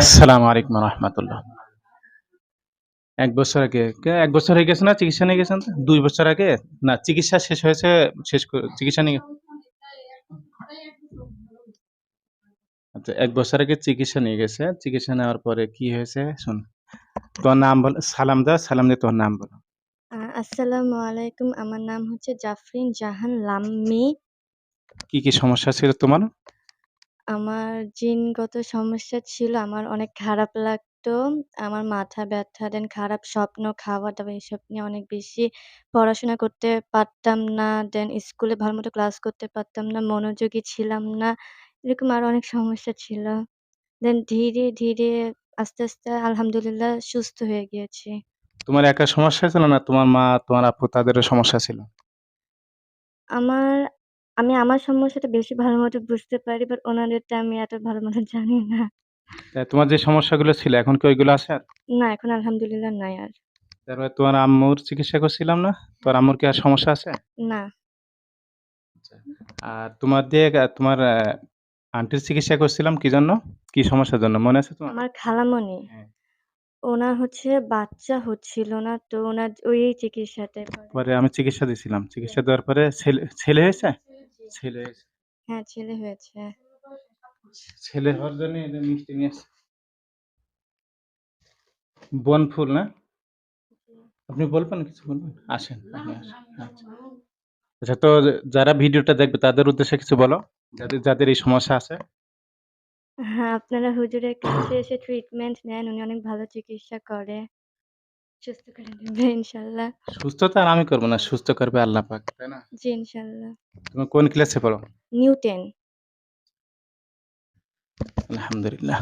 আসসালামু আলাইকুম রহমতুল্লাহ। এক বছর আগে এক বছর হয়ে গেছে না চিকিৎসা নিয়ে গেছেন? দুই বছর আগে? না চিকিৎসা শেষ হয়েছে শেষ চিকিৎসা নিয়ে আচ্ছা এক বছর আগে চিকিৎসা নিয়ে গেছে। চিকিৎসা নেওয়ার পরে কি হয়েছে? শুন। তোর নাম বল সালাম দা সালাম তোর নাম বল। আ আসসালামু আলাইকুম। আমার নাম হচ্ছে জাফরিন জাহান লাম্মি। কি কি সমস্যা ছিল তোমার? আমার জিনগত সমস্যা ছিল। আমার অনেক খারাপ লাগতো। আমার মাথা ব্যথা, দেন খারাপ স্বপ্ন, খাওয়া-দাওয়া এসব নিয়ে অনেক বেশি পড়াশোনা করতে পারতাম না। দেন স্কুলে ভালোমতো ক্লাস করতে পারতাম না। মনোযোগী ছিলাম না। এরকম আরও অনেক সমস্যা ছিল। দেন ধীরে, ধীরে আস্তে, আস্তে আলহামদুলিল্লাহ সুস্থ হয়ে গিয়েছি। তোমার একা সমস্যা ছিল না তোমার মা তোমার আপু তাদেরও সমস্যা ছিল আমার আমি আমার সমস্যাটা বেশি ভালো মতো বুঝতে পারি। বাট ওনাদেরটা আমি এত ভালো মতো জানি না। তা তোমার যে সমস্যাগুলো ছিল এখন কি ওইগুলো আছে আর না, এখন আলহামদুলিল্লাহ নাই আর। তারপরে তোমার আম্মুর চিকিৎসা করছিলাম না তোর আম্মুর কি আর সমস্যা আছে না। আর তোমার দিয়ে তোমার আন্টির চিকিৎসা করছিলাম কি জন্য? কি সমস্যার জন্য মনে আছে তোমার? আমার খালামণি। হ্যাঁ। ওনার হচ্ছে বাচ্চা হচ্ছিল না। তো ওনার ওই চিকিৎসাতে পরে আমি চিকিৎসা দিছিলাম। চিকিৎসা দেওয়ার পরে ছেলে ছেলে হয়েছে? ছেলে হ্যাঁ, ছেলে হয়েছে। ছেলে হওয়ার জন্য মিষ্টি নিয়ে আসছি। বনফুল না? আপনি বলবেন কিছু বলবেন? আসেন, আপনি আসেন। আচ্ছা। আচ্ছা তো যারা ভিডিওটা দেখবে তাদের উদ্দেশ্যে কিছু বলো। যাদের যাদের এই সমস্যা আছে। হ্যাঁ, আপনারা হুজুরের কাছে এসে ট্রিটমেন্ট নেন। উনি অনেক ভালো চিকিৎসা করে। সুস্থ করে দিবে সুস্থ তো আর আমি করব না। সুস্থ করবে আল্লাহ পাক। তাই না? জি, ইনশাল্লাহ তুমি কোন ক্লাসে পড়ো? নিউ 10 আলহামদুলিল্লাহ।